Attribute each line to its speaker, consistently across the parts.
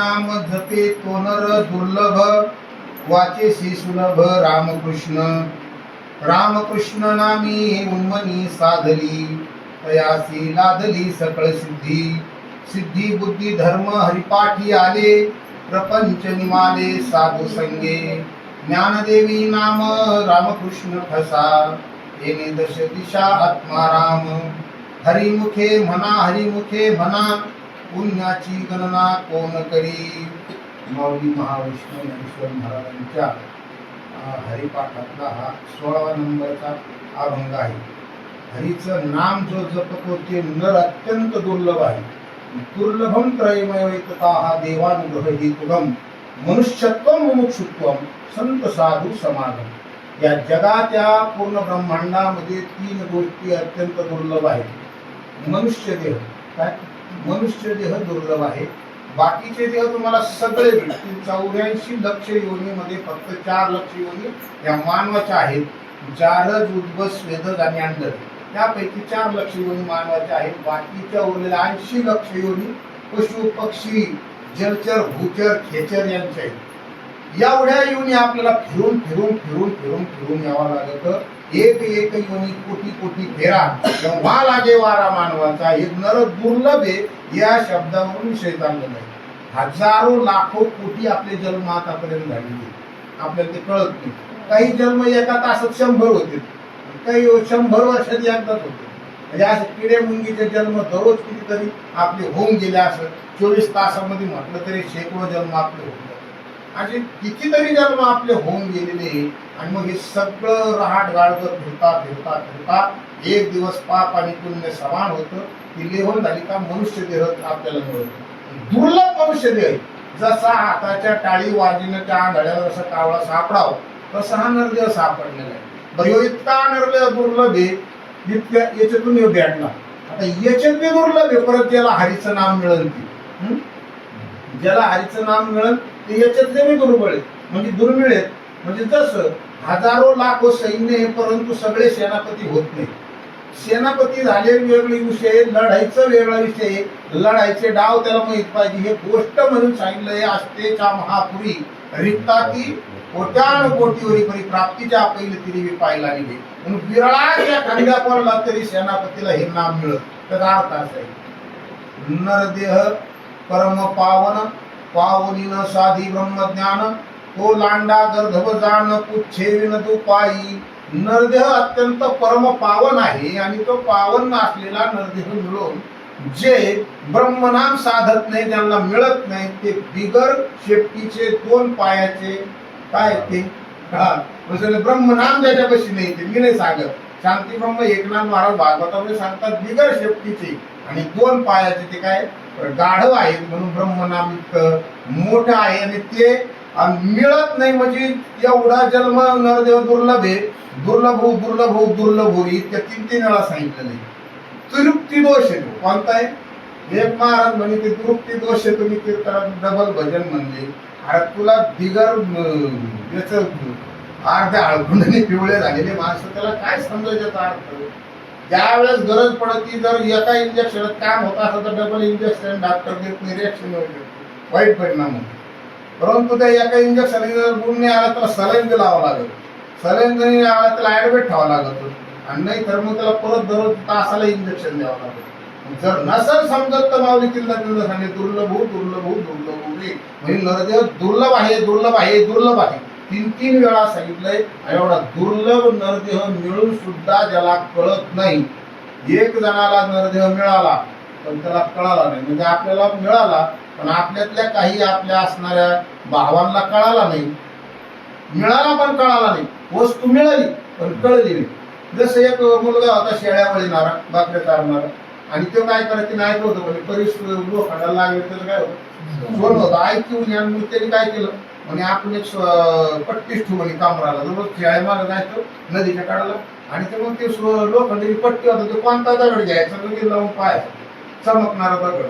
Speaker 1: नाम धते तोनर दुर्लभ वाचे सुलभ रामकृष्ण. रामकृष्ण नामी उन्मनी साधली तयासी लादली सकळ सिद्धी. सिद्धी बुद्धी धर्म हरिपाठी आले प्रपंच निमाले साधू संगे. ज्ञानदेवी नाम रामकृष्ण ठसा येणे दश दिशा आत्माराम. हरिमुखे म्हणा हरिमुखे म्हणा पुण्याची गणना कोण करी? माऊली महाविष्णू ज्ञानेश्वर महाराजांच्या हरिपाठातला हा सोळावा नंबरचा अभंग आहे. हरीचं नाम जो जपतो ते नर अत्यंत दुर्लभ आहे. दुर्लभम त्रयमयता हा देवानुग्रह हेतुगम मनुष्यत्व मुमुक्षुत्व संत साधू समागम. या जगात पूर्ण ब्रह्मांडामध्ये तीन गोष्टी अत्यंत दुर्लभ आहेत. मनुष्य देह. काय? मनुष्य देह दुर्लभ आहे. बाकीचे देह तुम्हाला सगळे भेटतील चौऱ्याऐंशी लक्ष योनीमध्ये फक्त चार लक्ष योनी या मानवाच्या आहेत. चारच उद्भस स्वेदज आणि अंडर त्यापैकी चार लक्ष योनी मानवाच्या आहेत. बाकीच्या उरलेल्या ऐंशी लक्ष योनी पशु पक्षी जलचर भूचर खेचर यांच्या आहेत. एवढ्या योनी आपल्याला फिरून फिरून फिरून फिरून फिरून यावं लागत. एक एक योनी कोटी कोटी फेरा तेव्हा लागे वारा मानवाचा एक नर दुर्लभ आहे या शब्दावरून विषय नाही हजारो लाखो कोटी आपले जन्म आतापर्यंत झालेले आपल्याला ते कळत नाही. काही जन्म एका तासात शंभर होते. काही शंभर वर्षात एकदाच होते. म्हणजे असं किडे मुंगीचे जन्म दररोज कितीतरी आपले होऊन गेले असं चोवीस तासामध्ये म्हटलं तरी शेकडो जन्म आपले होऊन जातात. असे कितीतरी जन्म आपले होऊन गेलेले आणि मग हे सगळं रहाट गाळगत फिरता फिरता फिरता एक दिवस पाप आणि पुण्य समान होतं. ती लेवल झाली का मनुष्य देह आपल्याला मिळतो. दुर्लभ मनुष्य देह. जसा हाताच्या टाळी वाजिनं त्या आंधळ्याला जसा कावळा सापडाव तसा हा नरदेह सापडलेला आहे. बरं इतका नरदेह दुर्लभ आहे इतक्या याच्यातून हे भेटला आता याच्यात बी दुर्लभ आहे परत याला हरीचं नाम मिळेल ती ज्याला हरीचं नाम मिळेल ते याच्यातले मी दुर्बळ आहेत म्हणजे दुर्मिळ आहेत म्हणजे जसं हजारो लाखो सैन्य आहे परंतु सगळे सेनापती होत नाही. सेनापती झाले वेगळे विषय लढायचं वेगळा विषय लढायचे डाव त्याला माहीत पाहिजे. हे गोष्ट म्हणून सांगितलंय असतेच्या महापुरी रिक्ता ती कोट्यान कोटीवरी परी प्राप्तीच्या पहिले तिने मी पाहिला निघे. म्हणून विरळाच्या खंड्या पडला तरी सेनापतीला हे नाम मिळत. त्याचा अर्थ असा आहे नरदेह परम पावन पावनीन साधी ब्रह्मज्ञान तो लांडा गर्धव जाण कुच्छेविन तू पायी. नरदेह अत्यंत परम पावन आहे आणि तो पावन असलेला नरदेह मिळून जे ब्रह्मनाम साधत नाही त्यांना मिळत नाही ते बिगर शेपटीचे दोन पायाचे काय ते? हा. म्हणजे ब्रह्मनाम ज्याच्यापाशी नाही ते मी नाही सांगत. शांती ब्रह्म एकनाथ महाराज भागवतामध्ये सांगतात बिगर शेपटीचे आणि दोन पायाचे ते काय? गाढव आहेत म्हणून ब्रह्मनाम इतकं मोठं आहे आणि ते मिळत नाही म्हणजे एवढा जन्म नरदेव दुर्लभ आहे. दुर्लभ हो दुर्लभ हो दुर्लभ हो इतक्या तीन तीन वेळा सांगितलं नाही. तृप्ती दोष आहे. तो. कोणता आहे? एक महाराज म्हणे ते तृप्ती दोष आहे तुम्ही ते त्याला डबल भजन म्हणले. अरे तुला बिगर याच अर्ध्या अळगुणाने पिवळे झालेले माणसं त्याला काय समजायचं अर्थ? ज्या वेळेस गरज पडत ती जर एका इंजेक्शनात काम होत असं तर डबल इंजेक्शन डॉक्टर देत नाही रिॲक्शन वाईट परिणाम होतो. परंतु त्या एका इंजेक्शन जर गुण नाही आला तर सलाईन लावावं लागेल. सलाईन जर नाही आला त्याला ॲडमिट ठेवावं लागत आणि नाही तर मग त्याला परत दररोज तासाला इंजेक्शन द्यावं लागतं जर नसेल समजत तर माऊली किल्ला तिला सांगेल दुर्लभ हो दुर्लभ हो दुर्लभ हो म्हणजे नरदेव दुर्लभ आहे दुर्लभ आहे दुर्लभ आहे. तीन तीन वेळा सांगितलंय एवढा दुर्लभ नरदेह मिळून सुद्धा ज्याला कळत नाही. एक जणाला नरदेह मिळाला पण त्याला कळाला नाही. म्हणजे आपल्याला मिळाला पण आपल्यातल्या काही आपल्या असणाऱ्या भावांना कळाला नाही. मिळाला पण कळाला नाही. वस्तू मिळाली पण कळली नाही. जसं एक मुलगा होता शेळ्या वळीणारा बाकऱ्या चारणारा आणि तो काय करायचं नाही ऐकलं होतं म्हणजे परीस लोखंडाला लागले त्याचं काय होतं? सोन होतं? ऐकून आणि मग त्यांनी काय केलं? म्हणे आपण एक पट्टीच ठेवू म्हणे कामराला जवळ शेळ्या मागं जायचं नदीच्या काढायला आणि ते मग ते स्व- लोखंडी पट्टी होता ते कोणता दगड घ्यायचा लगेच लावून पाहायचा. चमकणारा दगड.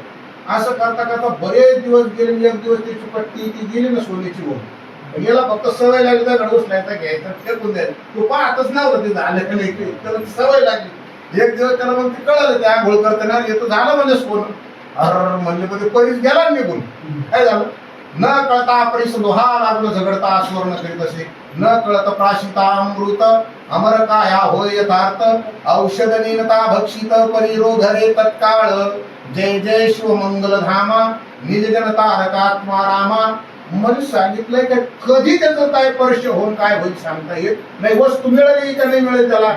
Speaker 1: असं करता करता बरेच दिवस गेले एक दिवस त्याची पट्टी ती गेली ना सोन्याची होऊन याला फक्त सवय लागली दगड उचलायचा घ्यायचा फेकून द्यायचा. तो पाहतच नव्हतं ते झालं का नाही ते. त्याला ती सवय लागली. एक दिवस त्याला मग ते कळलं ते आंघोळ करताना येतो झालं म्हणजे सोनं. अर म्हणजे पण ते परीस गेला निघून. काय झालं? न कळता परिस लोहा लागलो झगडता सुवर्ण करीत असे न कळत प्राशिता अमृत अमर काया होय यथार्थ. औषध नीनता भक्षित परिरोध रे तत्काळ. जय जय शिव मंगल धामा निज जनता रकात्मा रामा. म्हणून सांगितलंय की कधी त्याचं काय स्पर्श होऊन काय होईल सांगता येत नाही. वस्तू मिळाली का नाही मिळेल त्याला?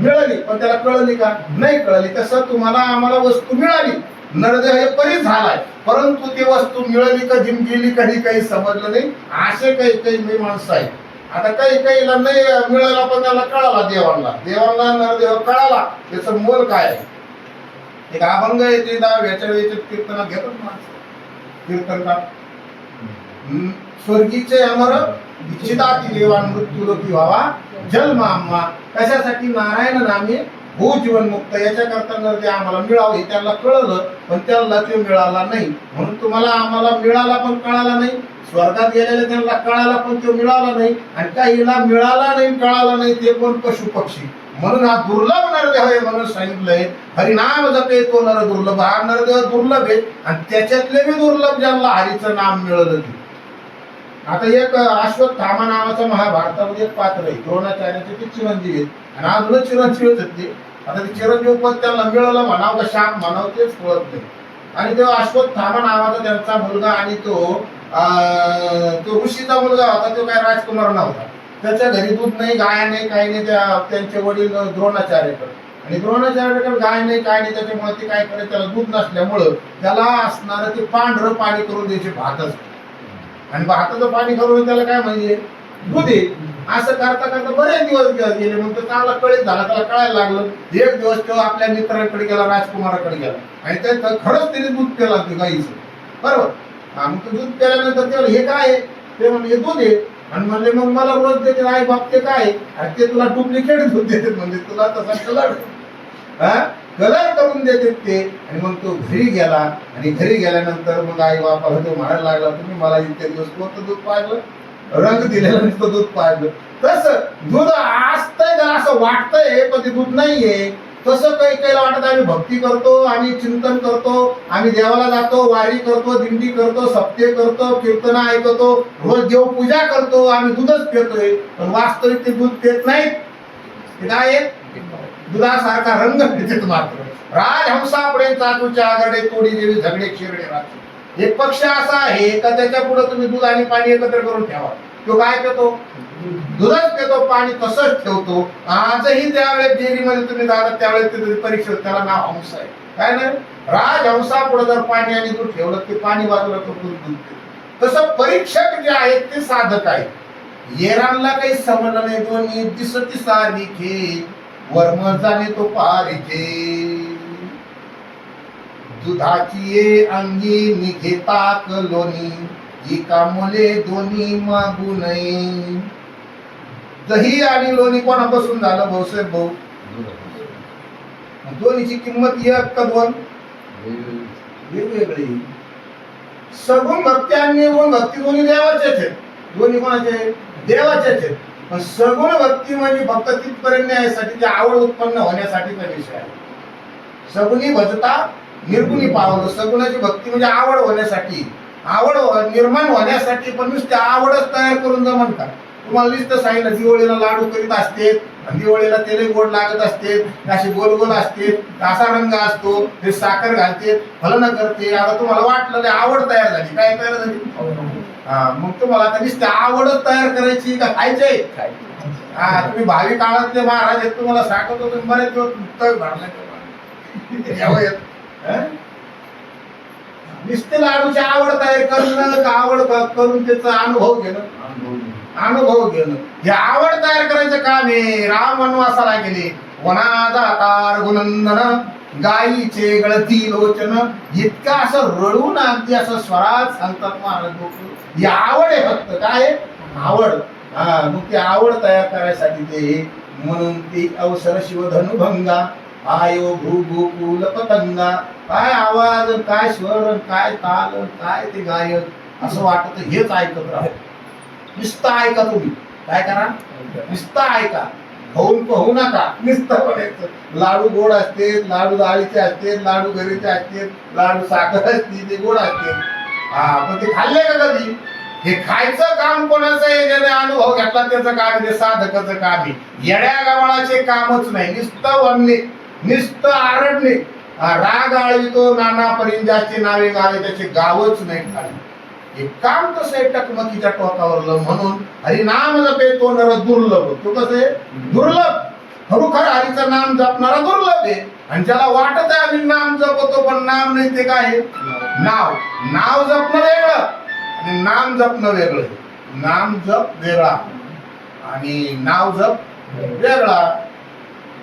Speaker 1: मिळाली पण त्याला कळली का? नाही कळली. तसं तुम्हाला आम्हाला वस्तू मिळाली. नरदेह हे परी झालाय. परंतु ती वस्तू मिळाली का गेली कधी काही समजलं नाही. असे काही काही मी माणसं आहेत. आता काही काहीला नाही मिळाला पण त्याला कळाला देवांना. देवांना नरदेह कळाला. त्याचं मोल काय आहे? एक अभंग येते दहाव्याच्या वेळेचे कीर्तनात घेतात माणसं. कीर्तनकार स्वर्गीचे अमर इच्छिताती देवान मृत्यू लोकी व्हावा. जल मामा कशासाठी? नारायण नामे हो जीवनमुक्त याच्याकरता जर ते आम्हाला मिळावं हे त्यांना कळलं पण त्याला ते मिळाला नाही. म्हणून तुम्हाला आम्हाला मिळाला पण कळाला नाही स्वर्गात गेलेले त्यांना कळाला पण तो मिळाला नाही आणि काहीला मिळाला नाही कळाला नाही ते पण पशु पक्षी. म्हणून हा दुर्लभ नरदेह आहे म्हणून सांगितलंय. हरिनाम जपे तो नर दुर्लभ हा नरदेह दुर्लभ आहे आणि त्याच्यातले बी दुर्लभ ज्यांना हरीचं नाम मिळालं ते आता एक अश्वत्थामा नावाचं महाभारतामध्ये एक पात्र आहे द्रोणाचार्याचे ते चिरंजीव आहेत. आणि अजूनच चिरंजीवच आहेत ते. आता ते चिरंजीव पद त्यांना मिळालं म्हणावं का शाप म्हणावं तेच कळत नाही. आणि तो अश्वत्थामा नावाचा त्यांचा मुलगा आणि तो अं, तो ऋषीचा मुलगा होता तो काय राजकुमार नव्हता. त्याच्या घरी दूध नाही गाय नाही काही नाही त्या त्यांचे वडील द्रोणाचार्यकडे. आणि द्रोणाचार्यकडे गाय नाही काय नाही त्याच्यामुळे ते काय करे त्याला दूध नसल्यामुळं त्याला असणारं ते पांढरं पाणी करून द्यायचे भातच. आणि भाताचं पाणी करून त्याला काय म्हणजे दूध आहे. असं करता करता बरेच दिवस गेले. मग तो चांगला कळीत झाला त्याला कळायला लागलं. एक दिवस तो आपल्या मित्राकडे गेला राजकुमाराकडे गेला. आणि ते खरंच त्याने दूध पेला ते गाईचं. बरोबर? हा, मग ते दूध पेल्यानंतर त्याला हे काय आहे? ते म्हणजे दूध आहे. आणि म्हणले मग मला रोज देते आई बाप ते काय आहे? आणि ते तुला डुप्लिकेट दूध देते म्हणजे तुला तसा कलर कलर करून देते ते. आणि मग तो घरी गेला. आणि घरी गेल्यानंतर मग आई बापाला तो म्हणायला लागला तुम्ही मला इतके दिवस कोणतं दूध पाहिलं रंग दिलेला नसतो दूध पाहिलं तसं दूध असतंय का असं वाटतंय पण ते दूध नाहीये. तसं काही काही वाटत आम्ही भक्ती करतो आम्ही चिंतन करतो आम्ही देवाला जातो वारी करतो दिंडी करतो सप्ते करतो कीर्तन ऐकतो रोज देव पूजा करतो आम्ही दूधच पितोय. पण वास्तविक ते दूध पित नाहीत. ते काय दुधासारखा रंग पितात मात्र. राजहंसापुढे चातूच्या आघाडे तोडी देवी झगडे शिरडे राहते एक पक्ष असा आहे का त्याच्या पुढे तुम्ही दूध आणि पाणी एकत्र करून ठेवा? तो काय पितो? दुधच पितो पाणी तसंच ठेवतो. आजही त्यावेळेस डेअरीमध्ये तुम्ही जातात त्यावेळेस परीक्षा त्याला नाव हंस आहे. काय नाही? राजहंसा पुढे जर पाणी आणि दूध ठेवलं ते पाणी बाजूला करून दूध पितो. तसं परीक्षक जे आहेत ते साधक आहेत. येरांना काही समजलं नाही दोन्ही दिसती सारिखे वर्म जाणे तो पारिखे दुधाची ये अंगी निघेता कलोनी लोणी एका मुले दोन्ही मागू नये. दही आणि लोणी कोणापासून झालं भाऊसाहेब भाऊ? दोन्हीची किंमत एक का दोन? वेगवेगळी. सगुण भक्ती आणि निर्गुण भक्ती दोन्ही देवाचेच आहेत. दोन्ही कोणाचे? देवाचेच आहेत. पण सगुण भक्ती म्हणजे फक्त तिथपर्यंत न्यायासाठी ते आवड उत्पन्न होण्यासाठी विषय आहे सगुणी भजता निर्गुणी पावलं सगुणाची भक्ती म्हणजे आवड होण्यासाठी आवड हो, निर्माण होण्यासाठी पण नुसते आवडच तयार करून जा म्हणतात. तुम्हाला नुसतं सांगितलं दिवाळीला लाडू करीत असते दिवाळीला तेल गोड लागत असते असे गोल गोल असते असा रंग असतो ते साखर घालते फलन करते आता तुम्हाला वाटलं ते आवड तयार झाली काय तयार झाली? मग तुम्हाला आता नुसते आवडच तयार करायची का खायचंय? हा तुम्ही भावी काळातले महाराज आहेत तुम्हाला सांगतो तुम्ही बरेच दिवस मुक्तक भरलाय नुसते लाडूची आवड तयार करणं का आवड करून त्याचा अनुभव घेणं. अनुभव घेणं. हे आवड तयार करायचं काम आहे. राम वनवासाला गेले. वना जाता रघुनंदन गायीचे गळती लोचन. इतकं असं रडून अगदी असं स्वरात सांगतात महाराज लोक. ही आवड आहे फक्त. काय? आवड. हा मग ती आवड तयार करायसाठी ते म्हणून ती अवसर शिवधनुभंगा. आयो भू भू पतंगा. काय आवाज काय स्वर काय ताल काय ते गायक असं वाटत हेच ऐकत राहा. नुसतं ऐका तुम्ही. काय करा? नुसतं ऐका. होऊन होऊ नका. नुसतं म्हणायचं. लाडू गोड असते लाडू डाळीचे असते लाडू घरीचे असते लाडू साखर असते ते गोड असते हा पण ते खाल्ले का कधी? हे खायचं काम कोणाचं आहे? ज्याने अनुभव घेतला त्याचं काम ते साधकाचं काम आहे. येड्या गावाळाचे कामच नाही. नुसतं वनले नुसतं आरडणे राग आळवितो नाना परिंजाची नावे गावे त्याचे गावच नाही खाली. हे काम कसं आहे टकमकीच्या टोकावरलं म्हणून हरिनाम जपे तो नर दुर्लभ. तो कसं? आहे दुर्लभ. खरोखर हरीचं नाम जपणारा दुर्लभ आहे. आणि ज्याला वाटत आहे आम्ही नाम जपतो पण नाम नाही ते काय नाव. नाव जपणं वेगळं आणि नाम जपणं वेगळं नाम जप वेगळा. आणि नाव जप वेगळा.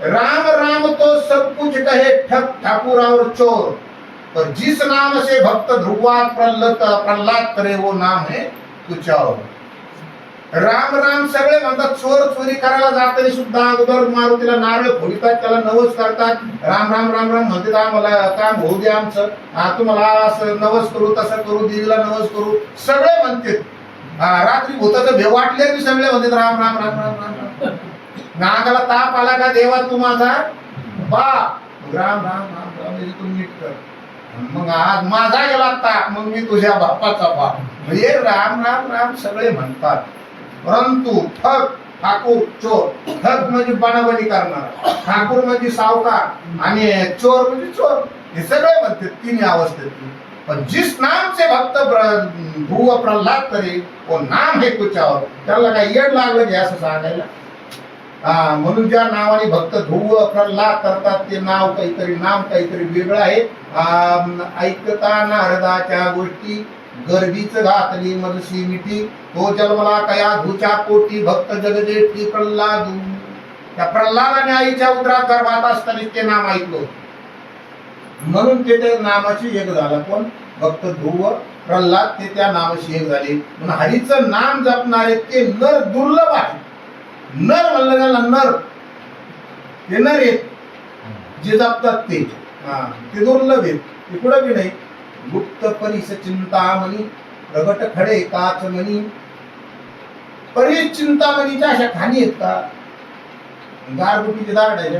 Speaker 1: राम राम तो सब कुछ कहे ठक ठाकुर और चोर। पर जिस नाम से भक्त ध्रुवा प्रल्लत प्रल्हाद करे वो नाम है कुछ और। राम राम सगळे म्हणतात चोर चोरी करायला जाताना सुद्धा अगोदर मारुतीला नारळ फोडतात त्याला नवस करतात. राम राम राम राम म्हणते आम्हाला काम होऊ दे आमचं. हा तुम्हाला असं नवस करू तसं करू देवीला नवस करू. सगळे म्हणते हा, रात्री भूताचं भेव वाटले सगळे म्हणतात राम राम राम राम राम राम. नागाला ताप आला का देवा तू माझा बाप. राम राम राम राम तू नीट कर. मग आज माझा गेला ताप मग मी तुझ्या बापाचा बाप. म्हणजे राम राम राम सगळे म्हणतात. परंतु ठग ठाकूर चोर. ठग म्हणजे बनाबनी करणार. ठाकूर म्हणजे सावकार आणि चोर म्हणजे चोर. हे सगळे म्हणते तिन्ही अवस्थेत पण जिस नाम से भक्त भुव प्रल्हाद करे वो नाम हे कुचावर त्याला काय येड लागलं घ्या असं सांगायला? हा म्हणून ज्या नावाने भक्त ध्रुव प्रल्हाद करतात. ते नाव काहीतरी नाम काहीतरी वेगळं आहे. ऐकता नारदाच्या गोष्टी गर्दीच घातली मनसी मिठी. तो जन्मला कया धुच्या पोटी भक्त जगजेठी प्रल्हाद. त्या प्रल्हादाने आईच्या उदरात गर्भात असताना ते नाम ऐकलं म्हणून ते त्या नामाची एक झालं. पण भक्त ध्रुव प्रल्हाद ते त्या नामाशी एक झाले. म्हणून हरीचं नाम जपणारे ते नर दुर्लभ आहे नर म्हणलं त्याला नर. ते नर आहेत. जे जपतात ते. हा. ते दुर्लभ आहेत. ते कुठं बी नाही. गुप्त परिस चिंतामणी प्रगट खडे काचमणी परिस चिंतामणीच्या अशा खाणी आहेत का? गारगुटीचे आहे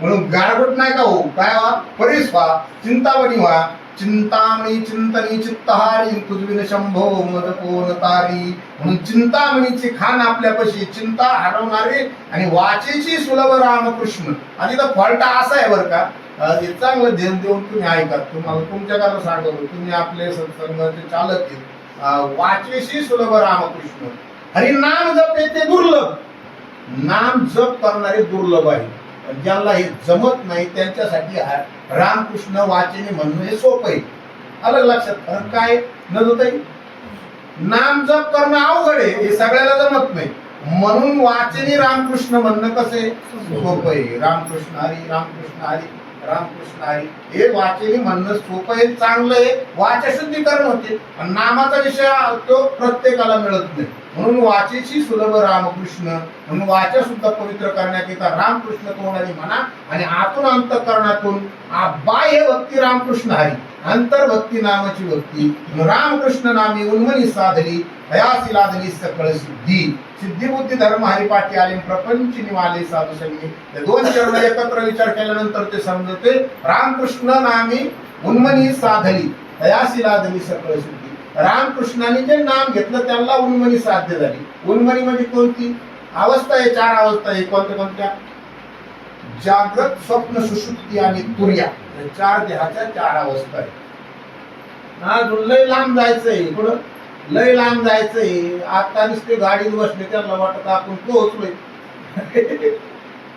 Speaker 1: म्हणून गारगोट नाही का हो? काय व्हा? परीस व्हा चिंतामणी व्हा. चिंतामणी चिंतनी चित्तहारी तुझविन शंभो मद कोण तारी म्हणून चिंतामणीची खान आपल्यापाशी चिंता हरवणारे आणि वाचेची सुलभ रामकृष्ण. आणि तर फॉल्टा असा आहे बरं का हे चांगलं ध्यान देऊन तुम्ही ऐका तुम्हाला तुमच्या कारण सांगतो तुम्ही आपले सत्संगाचे चालक आहेत. वाचेशी सुलभ रामकृष्ण. हरी नाम जप ते दुर्लभ. नाम जप करणारे दुर्लभ आहे पण ज्यांना हे जमत नाही त्यांच्यासाठी रामकृष्ण वाचने म्हणणं हे सोपं आहे. अलग लक्षात फरक काय नजोताई नाम जप करणं अवघड आहे हे सगळ्याला जमत नाही. म्हणून वाचनी रामकृष्ण म्हणणं कसे सोपं आहे. रामकृष्ण हरी रामकृष्ण हरी. रामकृष्ण हरी हे वाचनी म्हणणं सोपं आहे चांगलं आहे. वाचशुद्धीकरण होते. आणि नामाचा विषय तो प्रत्येकाला मिळत नाही. म्हणून वाचेची सुलभ रामकृष्ण म्हणून वाचा सुद्धा पवित्र करण्याकरिता रामकृष्ण तोंडाने म्हणा आणि आतून अंतकरणातून बाह्य भक्ती रामकृष्ण हरी अंतर्भक्ती नामाची भक्ती रामकृष्ण नामी उन्मनी साधली हयासी लादली सकळ सिद्धी सिद्धिबुद्धी धर्म हरिपाठी आले प्रपंच निवाले साधू संगी हे दोन चरण एकत्र विचार केल्यानंतर ते समजते रामकृष्ण नामी उन्मनी साधली हयासी लादली सकळ सिद्धी रामकृष्णाने जे नाम घेतलं त्यांना उन्मनी साध्य झाली उन्मनी म्हणजे कोणती अवस्था आहे चार अवस्था आहे कोणत्या कोणत्या जागृत स्वप्न सुशुक्ती आणि तुर्या चार देहाच्या चार अवस्था आहेत. हा लय लांब जायचंय पुढं लय लांब जायचंय. आता नुसते गाडीत बसले त्यांना वाटत आपण पोहोचलोय.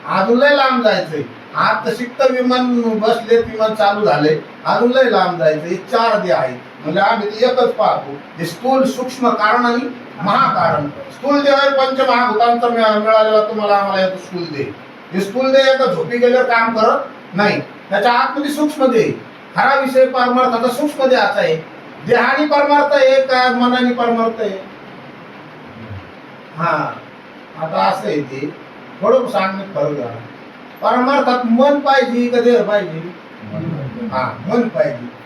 Speaker 1: अजून लय लांब जायचंय. आता शिक्त विमान बसले विमान चालू झाले अजून लय लांब जायचंय. चार दे आहेत. म्हणजे आम्ही ते एकच पाहतो. हे स्थूल सूक्ष्म कारण आणि महाकारण. स्थूल देह पंचमहाभूतांचा मिळालेला तुम्हाला आम्हाला येतो स्थूल देह. हे स्थूल झोपी गेल्यावर काम करत नाही. त्याच्या आतमध्ये सूक्ष्म दे खरा विषय परमार्थाचा सूक्ष्म देहाचा आहे. देहानी परमार्थ एक का मनाने परमार्थ आहे. हा. आता असं आहे ते. थोडं सांगण्यात फरक झाला. परमार्थात मन पाहिजे का देह पाहिजे? हा मन पाहिजे.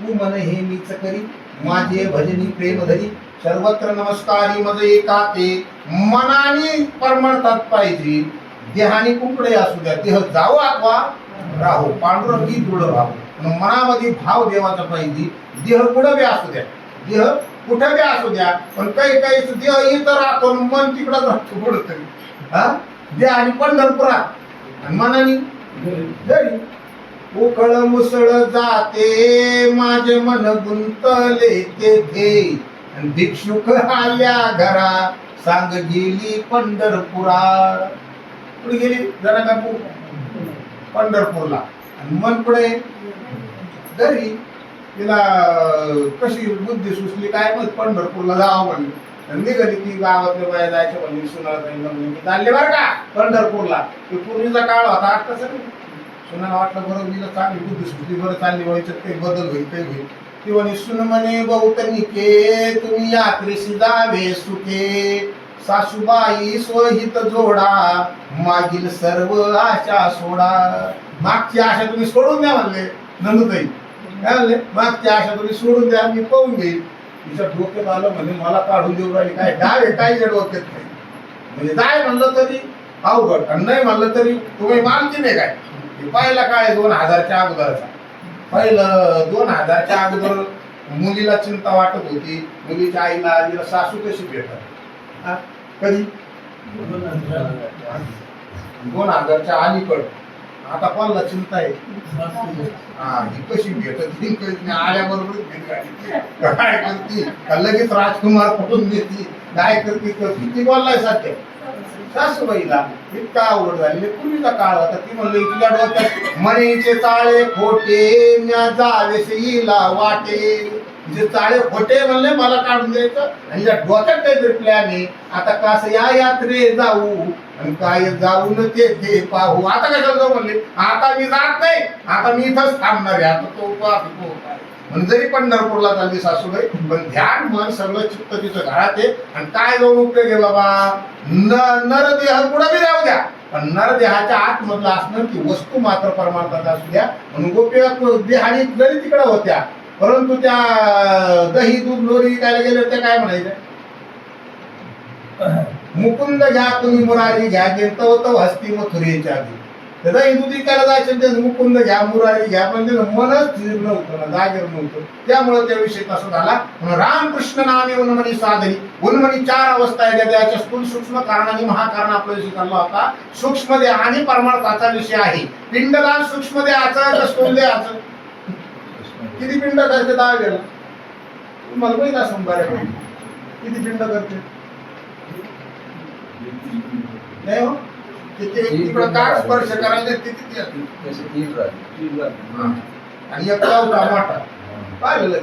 Speaker 1: तू मन हे मीच करी माझे भजनी प्रेम धरी सर्वत्र नमस्कारी मज एका ते मनाने परमार्थात पाहिजे. देहाने कुंकडे असू द्या देह जावो अथवा राहो. पांडुरंगी दृढ भाव मनामध्ये भाव देवाचा पाहिजे. देह कुठं बी असू द्या. देह कुठं बी असू द्या. पण काही काही देह इथं राहतो मन तिकडं राहतो कुठं तरी. हा? देह आणि पंढरपुरात आणि मनाने घरी. उकळ मुसळ जाते माझे मन गुंतले तेथे आणि भिक्षुक आल्या घरा सांग गेली पंढरपुरा कुठे गेली जरा काकू पंढरपूरला. आणि मन पुढे घरी तिला कशी बुद्धी सुचली काय मग पंढरपूरला जावं म्हणली. आणि निघाली ती गावातल्या बाया जायच्या म्हणली सुनाला ताई म्हणली मी चालले बरं का पंढरपूरला. ते पूर्वीचा काळ होता आता कसं सुनाला वाटलं बरं तिला चांगली बुद्धी सुचली बरं चालली व्हायचं काही बदल होईल काही होईल. ती म्हणे सुन म्हणे बहुतनिके तुम्ही यात्रेशी जावे सुखे. सासूबाई स्वहित जोडा मागील सर्व आशा सोडा. मागची आशा तुम्ही सोडून द्या म्हणले नंदुताई. काय म्हणले? मागची आशा तुम्ही सोडून द्या मी पाहून घेईल तिच्या डोक्यात आलं म्हणजे मला काढून देऊ राहिले काय? डाव आहे काय डोक्यात नाही म्हणजे जाय म्हणलं तरी अवघड. आणि नाही म्हणलं तरी तुम्ही मानते नाही काय? हे पहिला काय दोन हजारच्या अगोदरचा. पहिलं दोन हजारच्या अगोदर मुलीला चिंता वाटत होती. मुलीच्या आईला आजीला सासू कशी भेटत कधी? दोन हजारच्या अलीकड. आता कोणाला चिंता आहे? हा ही कशी भेटत ही कशी आल्याबरोबर काय करते? लगेच राजकुमार पटून देते काय करते? तर किती बोललाय सध्या. सासूबाईला इतका आवड झाली. पूर्वीचा काळ होता. ती म्हणली तुझ्या डोक्यात मणीचे चाळे खोटे म्या जावेस येईला वाटे. जे चाळे होते म्हणले मला काढून द्यायचं. आणि या डोक्यात काहीतरी प्लॅन आहे. आता कसं या यात्रे जाऊ आणि काय जाऊ न ते ते पाहू. आता कशाला जाऊ म्हणले? आता मी जात नाही. आता मी इथंच थांबणार आहे. आता तो पाहतो तो म्हणजे जरी पंढरपूरला चालली सासूबाई पण ध्यान मन सगळं चित्त तिचं घरात आहे. आणि काय जाऊन उपयोग आहे बाबा? न नरदेह कुठं बी जाऊ द्या. पण नरदेहाच्या आतमधलं असणं ती वस्तू मात्र परमार्थात असू द्या. म्हणून गोपी देहानी जरी तिकडे होत्या परंतु त्या दही दूध लोरी विकायला गेले ते काय म्हणायचं? मुकुंद घ्या तुम्ही मुरारी घ्या गेलतो तो हस्ती मथुरेच्या आधी. दही दूध विकायला जायचं ते मुकुंद घ्या मुरारी घ्या पण त्याचं मनच स्थिर नव्हतं ना नव्हतं. त्यामुळे त्या विषय तसं झाला. म्हणून रामकृष्ण नामे उन्मणी साधरी उन्मणी चार अवस्था आहे त्याच्या स्थूल सूक्ष्म कारण आणि महाकारण आपला विषय चालला होता. सूक्ष्म आणि परमार्थाचा विषय आहे. पिंडदान सूक्ष्म देहाचं तर स्थूल देहाचं किती पिंड करते दहा वेळेला तुम्हाला माहीत असं बऱ्या किती पिंड करते? नाही हो. तिथे तिकडं काय स्पर्श करायला ते किती असते? हा. आणि एक मोठा. पाहिलेलं.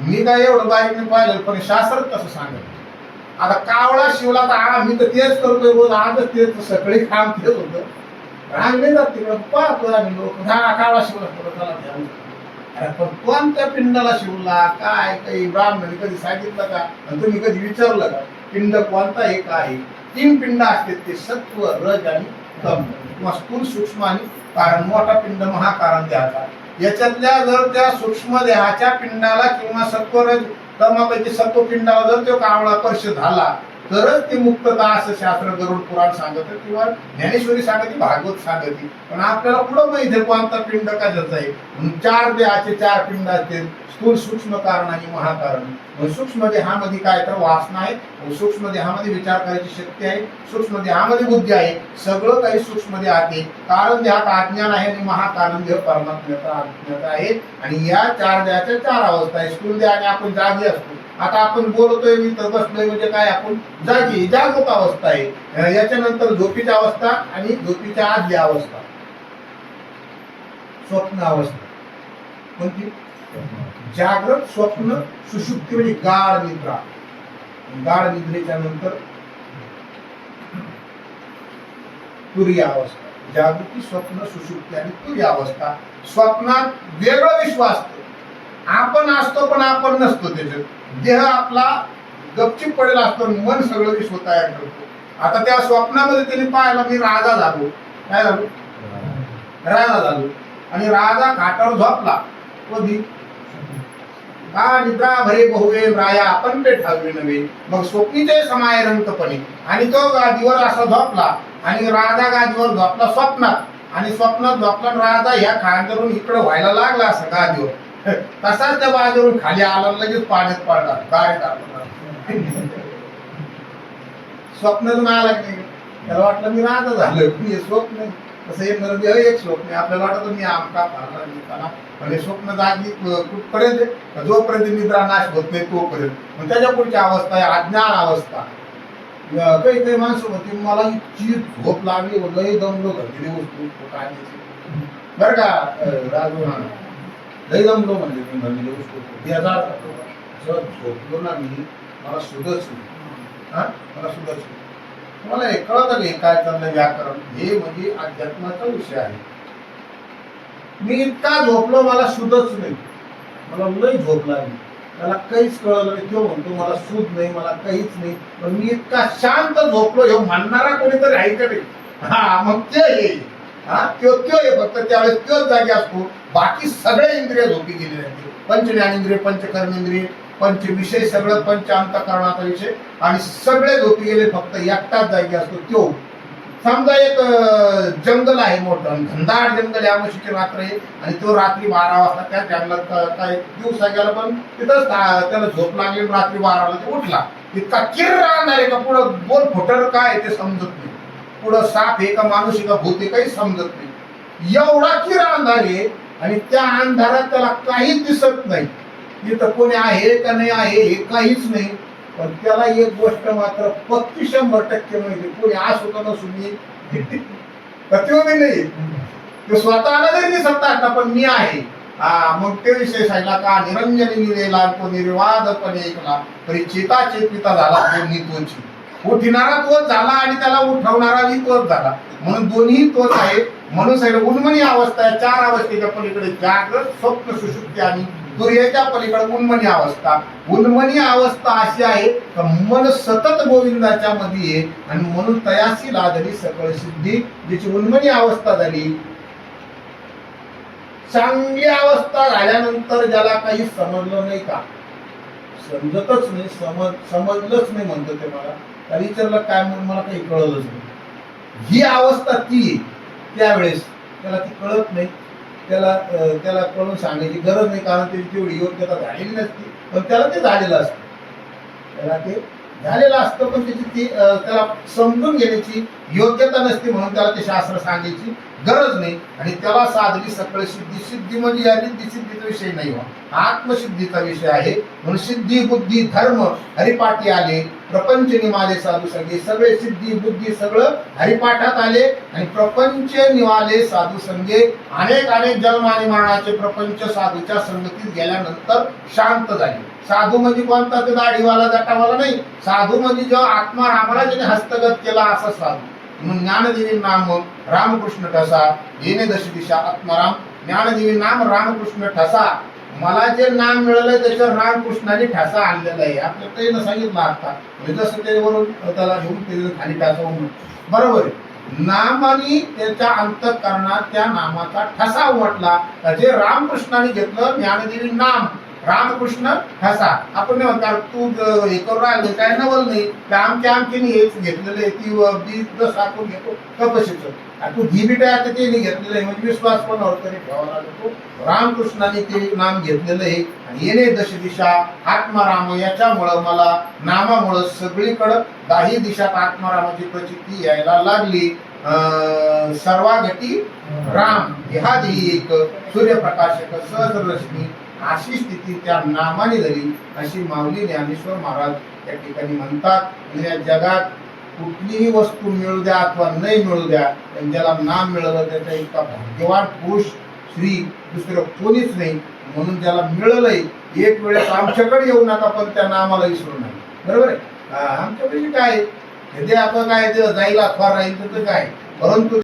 Speaker 1: मी काय एवढं बारीक नाही पाहिलं पण शास्त्र तसं सांगत आता कावळा शिवला तर आम्ही तर तेच करतोय रोज. आजच तेच सगळे काम तेच होतं. आम्ही जात तिकडं पाहतो आम्ही लोक. हा कावळा शिवला थोडं चला द्या. अरे पण कोणत्या पिंडाला शिवला? काय काही? ब्राह्मणाने कधी सांगितलं का? आणि तुम्ही कधी विचारलं का? पिंड कोणता आहे काय आहे? तीन पिंड असते ते सत्व रज आणि तम किंवा स्थूल सूक्ष्म आणि कारण. मोठा पिंड महाकारण द्यायचा. याच्यातल्या जर त्या सूक्ष्म देहाच्या पिंडाला किंवा सत्वरज तमापैकी सत्व पिंडाला जर तो कावळा स्पर्श झाला तरच ती मुक्तता असं शास्त्र गरुड पुराण सांगत. किंवा ज्ञानेश्वरी सांगते भागवत सांगते. पण आपल्याला पुढं माहिती आहे कोणता पिंड कशाचा आहे? चार देहाचे चार पिंड असतील. स्थूल सूक्ष्म कारण आणि महाकारण. सूक्ष्म देहामध्ये काय तर वासना आहे. सूक्ष्म देहामध्ये विचार करायची शक्ती आहे. सूक्ष्म देहामध्ये बुद्धी आहे. सगळं काही सूक्ष्म देहात आहे. कारण देहात अज्ञान आहे आणि महाकारण देह परमात्म्याचा अज्ञात आहे. आणि या चार देहाच्या चार अवस्था आहे. स्थूल देहाने आपण जागी असतो. आता आपण बोलतोय मी तर बसलोय म्हणजे काय आपण जागी जागृत अवस्था आहे. याच्यानंतर झोपीची अवस्था आणि झोपीच्या आदली अवस्था. स्वप्न अवस्था. कोणती? जागृत स्वप्न सुशुक्ती म्हणजे गाढ निद्रा. गाढ निद्रेच्या नंतर तुरी अवस्था. जागृती स्वप्न सुशुक्ती आणि तुरी अवस्था. स्वप्नात वेगळं विश्व आपण असतो पण आपण नसतो त्याच्यात. देह आपला गपचिप पडेल असतो मन सगळं विश्व तयार करतो आता त्या स्वप्नामध्ये त्याने पाहायला मी राजा झालो. काय झालो? राजा झालो. आणि राजा खाटावर झोपला. कधी का निद्रा भरे बहुवे राया आपण ठावे नव्हे. मग स्वप्नीचे समाय रंगपणे आणि तो गादीवर असा झोपला. आणि राजा गादीवर झोपला स्वप्नात. आणि स्वप्नात झोपला राजा ह्या खांद्यावरून इकडे व्हायला लागला असं गादीवर. तसाच त्या बाजूवरून खाली आला लगेच पाण्यात पडला गाडी टाकला स्वप्न आला की नाही? त्याला वाटलं मी राहत झालं हे स्वप्न तसं हे एक स्वप्न आपल्याला वाटत मी आमका फारला पण हे स्वप्न जागी कुठपर्यंत जोपर्यंत निद्रा नाश होत नाही तोपर्यंत. मग त्याच्या पुढची अवस्था आहे अज्ञान अवस्था. काही काही माणसं होती मला इतकी झोप लागली लय दमलो घडलेली वस्तू बरं का अं, राजू नाना लय म्हणजे मी म्हणले वस्तू ती असं झोपलो ना मी मला सुधच नाही. हा? मला सुधच नाही. मला हे कळत नाही काय चाललंय व्याकरण. हे म्हणजे अध्यात्माचा विषय आहे. मी इतका झोपलो मला सुधच नाही. मला लय झोपला नाही मला काहीच कळलं नाही. तो म्हणतो मला सूद नाही मला काहीच नाही. पण मी इतका शांत झोपलो हे मानणारा कोणीतरी आहे का नाही? हा मग ते येईल हा? त्यो त्यो आहे फक्त. त्यावेळेस त्योच जागी असतो. बाकी सगळे इंद्रिय झोपी गेले आहेत. पंच ज्ञानेंद्रिय पंच कर्मेंद्रिय पंच विषय सगळं पंच अंतकरणाचा विषय. आणि सगळे झोपी गेले फक्त एकटाच जागी असतो तो. समजा एक जंगल आहे मोठं. घनदाट जंगल आहे आमशीची रात्र आहे. आणि तो रात्री बारा वाजता त्या जंगलात काय दिवसा गेला पण तिथंच त्याला झोप लागली रात्री बारा ते उठला. इतका किर्र राहणार आहे का? पुढं बोल फुटर काय ते समजत नाही. पुढं साप आहे का माणूस आहे का भूत आहे काही समजत नाही. एवढा किर राहणार आहे आणि त्या अंधारात त्याला काहीच दिसत नाही. इथं कोणी आहे का नाही आहे हे काहीच नाही. पण त्याला एक गोष्ट मात्र पक्की शंभर टक्के माहिती कोणी आज होतं नसून मी प्रतियोगी नाही ते स्वतःला जरी दिसत आता पण मी आहे. हा मग ते विषय सांगला का निरंजनी निरेला तो निर्वादपणे ऐकला. तरी चेता चेतिता झाला दोन्ही तोची उठणारा तोच झाला आणि त्याला उठवणाराही तोच झाला. म्हणून दोन्ही तोच आहे म्हणून साहेब उन्मनी अवस्था आहे. चार अवस्थेच्या पलीकडे जागृत स्वप्न सुशुक्ती आणि दुर्याच्या पलीकडे उन्मनी अवस्था. उन्मनी अवस्था अशी आहे मन सतत गोविंदाच्या मध्ये आहे आणि म्हणून तयाशी लादली सकळ सिद्धी जिची उन्मनी अवस्था झाली. चांगली अवस्था झाल्यानंतर ज्याला काही समजलं नाही का? समजतच नाही समज समजलंच नाही म्हणतो ते मला. त्याला विचारलं काय म्हणून मला काही कळलंच नाही. ही अवस्था ती त्यावेळेस त्याला ती कळत नाही. त्याला त्याला कळून सांगायची गरज नाही कारण त्याची तेवढी योग्यता झालेली नसती. पण त्याला ते झालेलं असतं. त्याला ते झालेलं असतं पण त्याची ती त्याला समजून घेण्याची योग्यता नसते म्हणून त्याला ते शास्त्र सांगायची गरज नाही. आणि त्याला साधली सकळ सिद्धी. सिद्धी म्हणजे या रिद्धी सिद्धीचा विषय नाही हा. आत्मसिद्धीचा विषय आहे. म्हणून सिद्धी बुद्धी धर्म हरिपाठी आले. प्रपंच निमाले साधू संगे सगळे सिद्धी बुद्धी सगळं हरिपाठात आले आणि प्रपंच निवाले साधू संगे. अनेक अनेक जन्म आणि मरणाचे प्रपंच साधूच्या संगतीत गेल्यानंतर शांत झाले. साधू म्हणजे कोणता? ते दाढीवाला जटावाला नाही. साधू म्हणजे जो आत्मा रामाला ज्याने हस्तगत केला असा साधू. म्हणून ज्ञानदेवी नाम रामकृष्ण ठसा. येणे दश दिशा आत्माराम. ज्ञानदेवी नाम रामकृष्ण ठसा. मला जे नाम मिळालंय त्याच्यावर रामकृष्णाने ठसा आणलेला आहे. आपल्या ताईनं सांगितलं आता. म्हणजे जसं त्याच्यावरून त्याला घेऊन ते खाली ठसा होऊन बरोबर आहे. नामाने त्याच्या अंतकरणात त्या नामाचा ठसा उमटला. जे रामकृष्णाने घेतलं ज्ञानदेवी नाम. रामकृष्ण ठसा आपण नाही म्हणतात तू हे करून राहिलं काय नवल नाही. तर आमच्या आमच्याने हेच घेतलेलं आहे. ती व- बी जसं आपण घेतो कपशीचं आणि तू घी बी आता ते घेतलेलं आहे. म्हणजे विश्वास पण तरी ठेवावा लागतो रामकृष्णाने ते नाम घेतलेलं आहे. आणि येणे दश दिशा आत्माराम याच्यामुळं मला नामामुळं सगळीकडं दाही दिशात आत्मारामाची प्रचिती यायला लागली. सर्वागती राम. ह्यादी एक सूर्यप्रकाशक सहजरश्मी अशी स्थिती त्या नामाने झाली. अशी माऊली ज्ञानेश्वर महाराज या ठिकाणी म्हणतात म्हणजे या जगात कुठलीही वस्तू मिळू द्या अथवा नाही मिळू द्या पण ज्याला नाम मिळालं त्याचा इतका भाग्यवान पुरुष स्त्री दुसरं कोणीच नाही. म्हणून ज्याला मिळालंय एक वेळेस आमच्याकडे येऊ नका पण त्या नामाला विसरू नका. बरोबर आहे? हा, आमच्याकडे काय? आहे? हे जे आपण काय ते जाईल अथवा राहील तर काय? परंतु